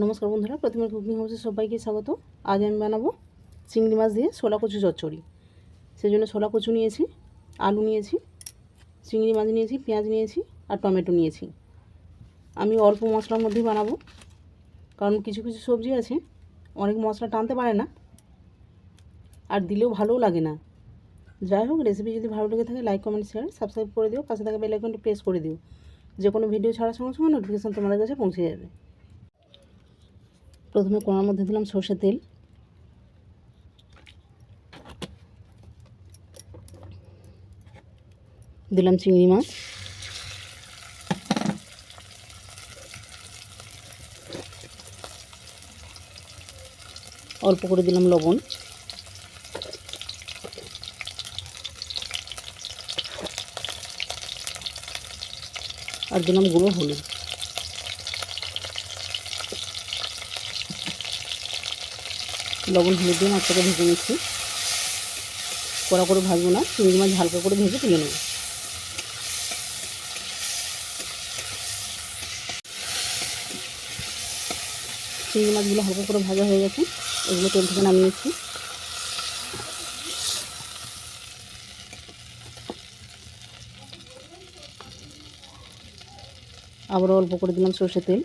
নমস্কার বন্ধুরা প্রথমে কুকিং হাউসে সবাইকে স্বাগত। আজ আমি বানাবো চিংড়ি মাছ দিয়ে ছোলা কচু চচ্চড়ি। সেই জন্য ছোলা কচু নিয়েছি, আলু নিয়েছি, চিংড়ি মাছ নিয়েছি, পেঁয়াজ নিয়েছি আর টমেটো নিয়েছি। আমি অল্প মশলার মধ্যেই বানাবো, কারণ কিছু কিছু সবজি আছে, অনেক মশলা টানতে পারে না আর দিলেও ভালোও লাগে না। যাই হোক রেসিপি যদি ভালো লেগে থাকে লাইক কমেন্ট শেয়ার সাবস্ক্রাইব করে দিও। পাশে থাকা বেল আইকনটি প্রেস করে দিও। যে কোনো ভিডিও ছাড়ার সঙ্গে সঙ্গে নোটিফিকেশান তোমাদের কাছে পৌঁছে যাবে। প্রথমে কড়ার মধ্যে দিলাম সর্ষের তেল। দিলাম চিংড়ি মাছ। অল্প করে দিলাম লবণ। আর দিলাম গুঁড়ো হলুদ। লবণ, হলুদ দিয়ে মাছটাকে ভেজে নিচ্ছি। কড়া করে ভাজবো না, চিংড়ি মাছ হালকা করে ভেজে তুলে নেব। চিংড়ি মাছগুলো হালকা করে ভাজা হয়ে গেছে, এগুলো তেল থেকে নামিয়ে নিচ্ছি। আবারও অল্প করে দিলাম সর্ষে তেল।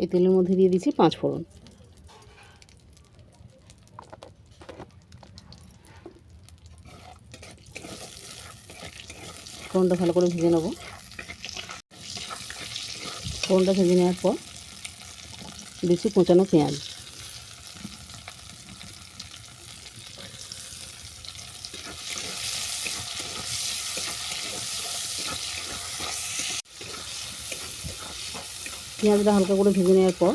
এই তেলের মধ্যে দিয়ে দিচ্ছি পাঁচ ফোড়ন। ফোড়নটা ভালো করে ভেজে নেব। ফোড়নটা ভেজে নেওয়ার পর দিচ্ছি কোঁচানো পেঁয়াজ। পেঁয়াজটা হালকা করে ভেজে নেওয়ার পর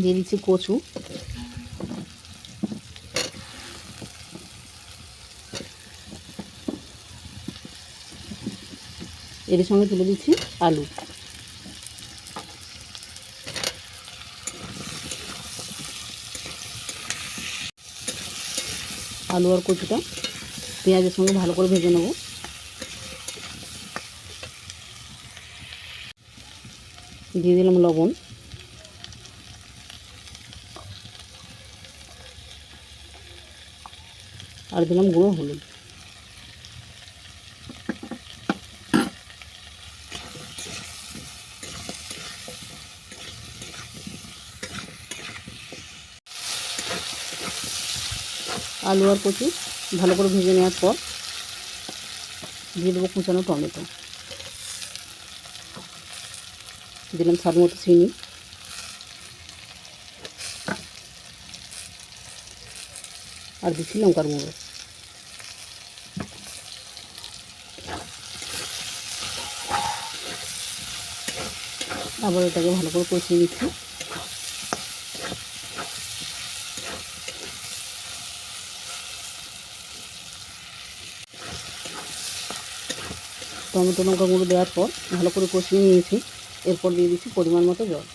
দিয়ে দিচ্ছি কচু। এর সঙ্গে তুলে দিচ্ছি আলু। আলু আর কচুটা পেঁয়াজের সঙ্গে ভালো করে ভেজে নেব। দিয়ে দিলাম লবণ। আর দিলাম গুঁড়ো হলুদ। আলু আর কচু ভালো করে ভেজে নেওয়ার পর দিয়ে দেবো কুচানো টমেটো। দিলাম স্বাদ মতো চিনি। আর দিচ্ছি লঙ্কার গুঁড়ো। আবার এটাকে ভালো করে কষিয়ে নিচ্ছি। টমেটো লঙ্কা গুঁড়ো দেওয়ার পর ভালো করে কষিয়ে নিয়েছি। এরপর দিয়ে দিচ্ছি পরিমাণ মতো জল।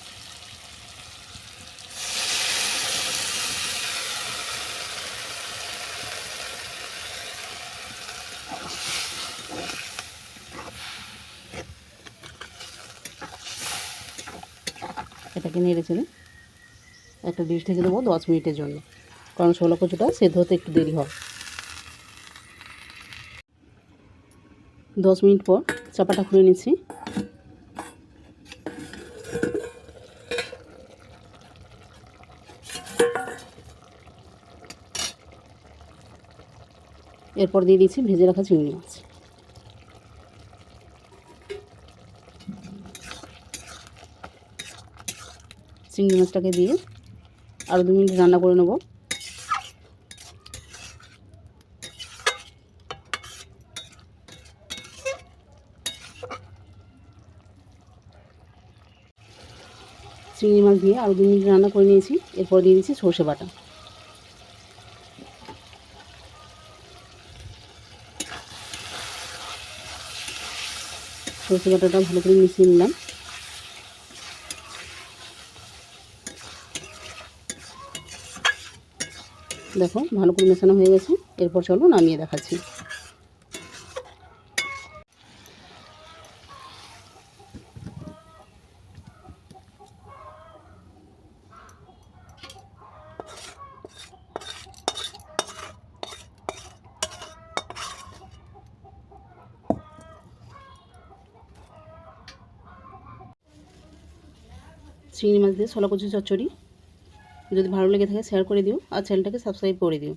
এটাকে নেড়ে চেড়ে একটা ডিশ থেকে দেবো দশ মিনিটের জন্য। কারণ ছোলা কচুটা সেদ্ধ হতে একটু দেরি হয়। দশ মিনিট পর চাপাটা খুলে নিচ্ছি। এরপর দিয়ে দিচ্ছি ভেজে রাখা চিংড়ি মাছ। চিংড়ি মাছটাকে দিয়ে আরও দু মিনিট রান্না করে নেব। চিংড়ি মাছ দিয়ে আরও দু মিনিট রান্না করে নিয়েছি, এরপর দিয়ে দিচ্ছি সর্ষে বাটা। সরষে বাটাটা ভালো করে মিশিয়ে নিলাম। দেখো, ভালো করে মেশানো হয়ে গেছে। এরপর চলো নামিয়ে দেখাচ্ছি। চিংড়ি মাছ দিয়ে ছোলা কচু চচ্চড়ি। যদি ভালো লেগে থাকে শেয়ার করে দিও। আর চ্যানেলটাকে সাবস্ক্রাইব করে দিও।